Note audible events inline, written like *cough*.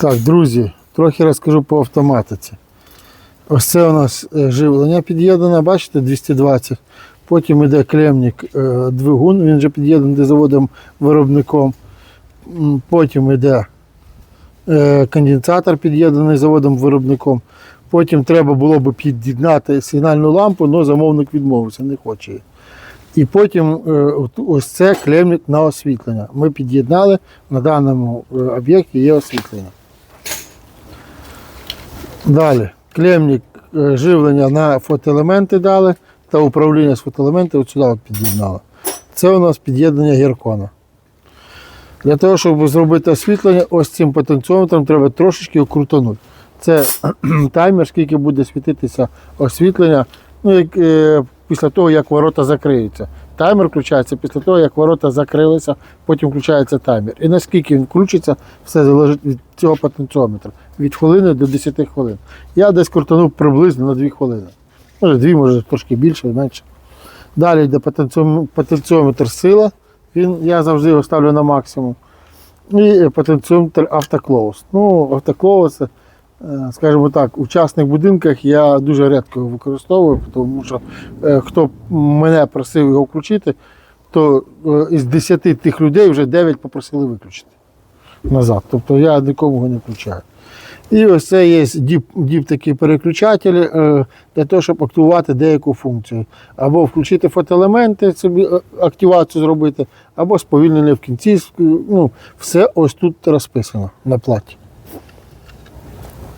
Так, друзі, трохи розкажу по автоматиці. Ось це у нас е, живлення під'єднане, бачите, 220. Потім йде клемник е, двигун, він вже під'єднаний заводом виробником. Потім йде е, конденсатор під'єднаний заводом виробником. Потім треба було б під'єднати сигнальну лампу, але замовник відмовився, не хоче. І потім ось це клемник на освітлення. Ми під'єднали, на даному об'єкті є освітлення. Далі клемник е, живлення на фотоелементи дали та управління з фотоелементів от сюди от під'єднали. Це у нас під'єднання гіркона. Для того, щоб зробити освітлення, ось цим потенціометром треба трошечки окрутанути. Це *clears throat* таймер, скільки буде світитися освітлення, ну, як, е, після того, як ворота закриються. Таймер включається після того, як ворота закрилися, потім включається таймер. І наскільки він включиться, все залежить від цього потенціометра. Від хвилини до 10 хвилин. Я десь крутанув приблизно на 2 хвилини. Може, 2, може трошки більше, менше. Далі йде потенціометр сила. Він, я завжди його ставлю на максимум. І потенціометр автоклоус. Ну, автоклоус, скажімо так, у частних будинках я дуже рідко використовую, тому що е, хто мене просив його включити, то е, із 10 тих людей вже 9 попросили виключити назад. Тобто я нікому не включаю. І ось це є діп, діп такі переключателі е, для того, щоб активувати деяку функцію. Або включити фотоелементи, собі е, активацію зробити, або сповільнення в кінці. Ну, все ось тут розписано на платі.